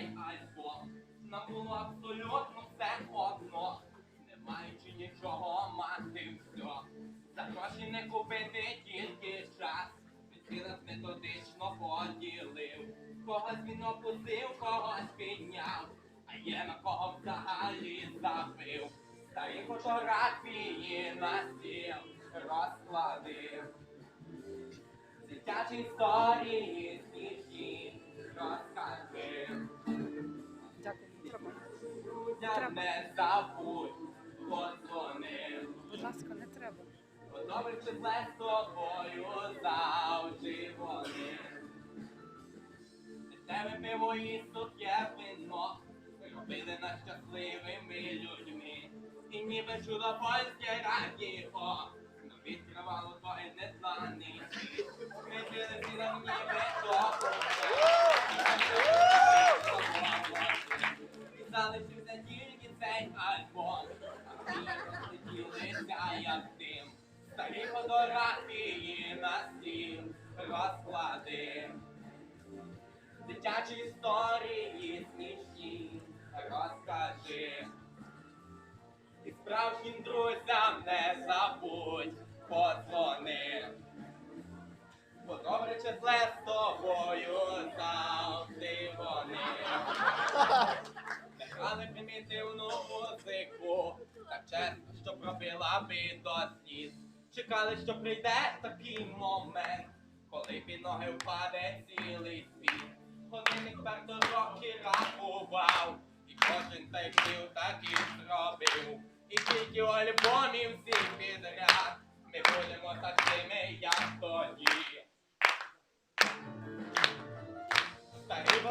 альбом. Нам було абсолютно все одно. Не маючи нічого мати все. За гроші не купити тільки час. Нас методично поділив. Когось він опустив, когось підняв. А є на кого взагалі забив. Старі фотографії на стіл розкладив. Дитячі історії смішні розкажи. Треба. Не забудь, подзвони. Будь ласка, не треба. Добре чи з тобою завжди вони. Тебе пиво і сухе вино, робили нас щасливими людьми. І ніби чудо польське радіо, відкривало твої незнаний світ. Ми жили всі ніби І як дим. Старі фотографії на стіл розклади. Дитячі історії смішні розкажи. І справжнім друзям не забудь подзвони. Бо добре чи зле з тобою завжди вони. Грали примітивну музику, так чесно, що пробила би до сліз. Чекали, що прийде такий момент, коли під ноги впаде цілий світ. Годинник вперто роки рахував, і кожен тайків так і зробив. І тільки у альбомі всіх підряд ми будемо такими, як тоді.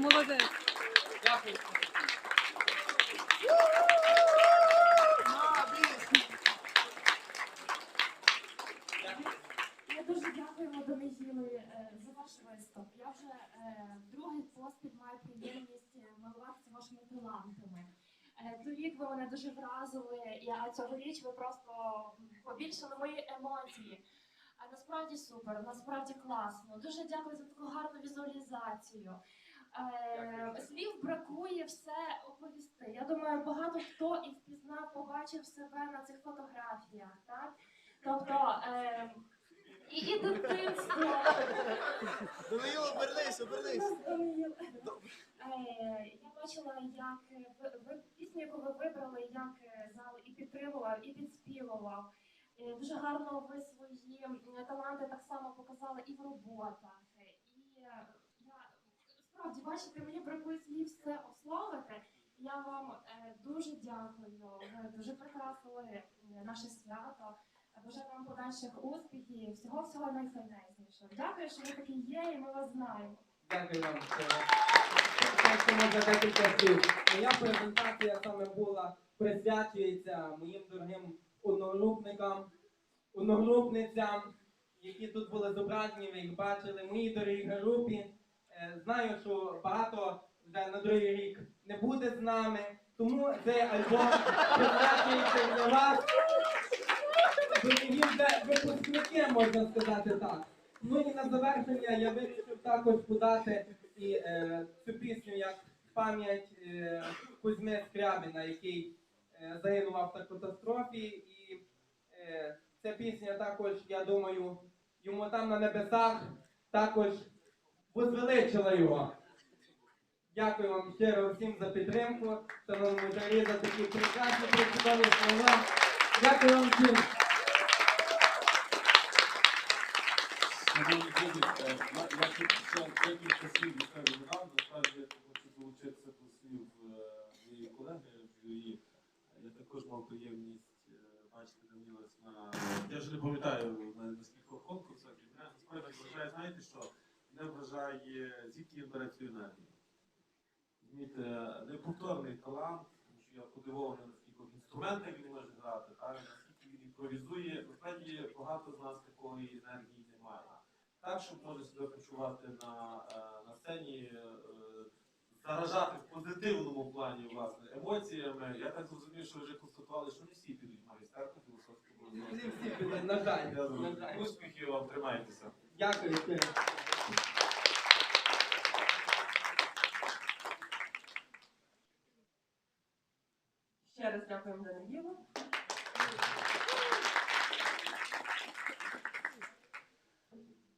Молодець! Дякую. Я дуже дякуємо Даниїлі е, за ваш виступ. Я вже е, другий поспіль маю приємність е, милуватися вашими талантами. Торік ви мене дуже вразили, і- а цьогоріч ви просто побільшили мої емоції. А насправді супер, насправді класно. Дуже дякую за таку гарну візуалізацію. Е, слів бракує все оповісти. Я думаю, багато хто і впізнав, побачив себе на цих фотографіях. Так? Тобто е, і, і дитинство. Даниїл, обернись, обернись. Е, Я бачила, як ви, ви пісню, яку ви вибрали, як зал і підтримував, і підспівував. Е, Дуже гарно ви свої таланти так само показали і в роботах. Е, І е, я справді бачите, мені бракує слів все ословити. Я вам е, дуже дякую. Ви дуже прикрасили е, наше свято. Бажаю вам подальших успіхів, всього всього найфайнезнішого. Дякую, що ви такі є, і ми вас знаємо. Дякую вам. За декілька слів. Моя презентація саме була присвячується моїм дорогим одногрупникам, одногрупницям, які тут були зображені, ви їх бачили, моїй дорогій групі. Е, Знаю, що багато вже на другий рік не буде з нами, тому цей альбом присвячується для вас. Випускники, можна сказати так. Ну і на завершення я вирішив також подати і е, цю пісню як пам'ять е, Кузьми Скрябіна, який е, загинув в автокатастрофі. І е, ця пісня також, я думаю, йому там на небесах також возвеличила його. Дякую вам щиро всім за підтримку, шановні за такі прекрасні причудові слова. Дякую вам всім. Е, я тут ще декілька слів вам. Насправді я хочу долучитися до слів е, моєї колеги Юрії. Я також мав приємність е, бачити Данілас на я вже не пам'ятаю на, скількох конкурсах. Насправді вражає, знаєте що? Мене вражає цю енергію. Неповторний талант, тому що я подивований, наскільки інструментів він може грати, так, наскільки він імпровізує. Насправді багато з нас такої енергії немає. Так, щоб може себе почувати на, е, на сцені, е, заражати в позитивному плані власне емоціями. Я так зрозумів, що вже констатували, що не всі підуть в майстерку філософську. Всі всі підуть, на жаль. Успіхів вам, тримайтеся. Дякую Ще раз дякуємо за неділю.